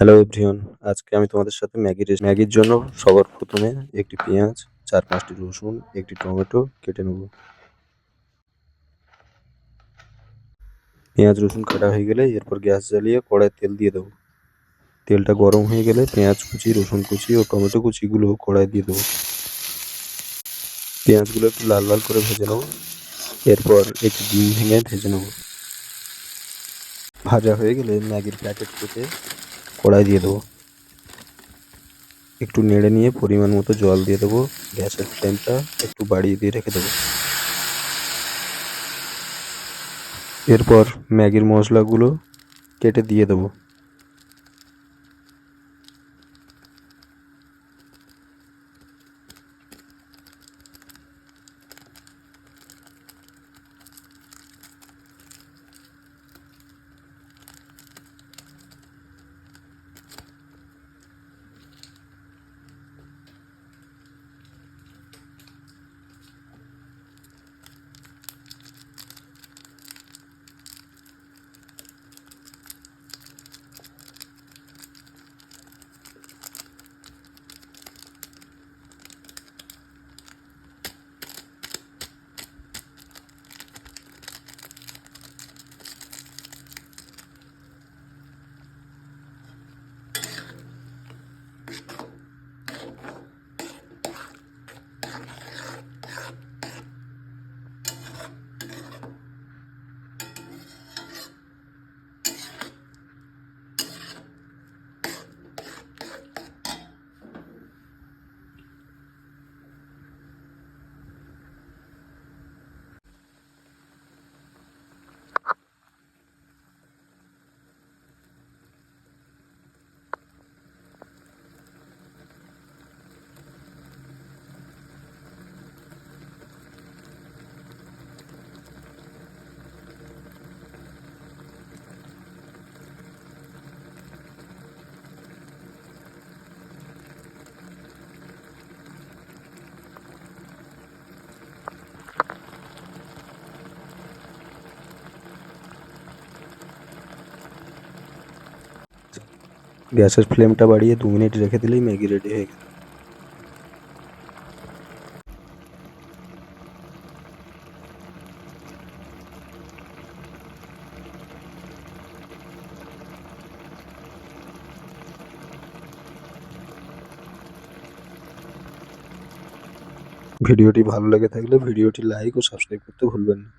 Hello everyone আজকে আমি তোমাদের সাথে ম্যাগি ম্যাগির জন্য সবার প্রথমে একটি পেঁয়াজ, চার পাঁচটি রসুন, একটি টমেটো কেটে নেব। পেঁয়াজ, রসুন কাটা হয়ে গেলে এরপর গ্যাস জ্বালিয়ে কড়াই তেল দিয়ে দেবো। তেলটা গরম হয়ে গেলে পেঁয়াজ কুচি, রসুন কুচি ও টমেটো কুচিগুলো কড়াই দিয়ে দেবো। পেঁয়াজগুলো একটু লাল লাল করে ভেজে নেব। এরপর একটু ডিম ভেঙে ভেজে নেব। ভাজা হয়ে গেলে ম্যাগির প্যাকেট কেটে কড়াই দিয়ে দেবো। একটু নেড়ে নিয়ে পরিমাণ মতো জল দিয়ে দেবো। গ্যাসের ফ্লেমটা একটু বাড়িয়ে দিয়ে রেখে দেবো। এরপর ম্যাগির মশলাগুলো কেটে দিয়ে দেবো। গ্যাসের ফ্লেমটা বাড়িয়ে দু মিনিট রেখে দিলেই ম্যাগি রেডি হয়ে গেল ভিডিওটি ভালো লেগে থাকলে ভিডিওটি লাইক ও সাবস্ক্রাইব করতে ভুলবেন না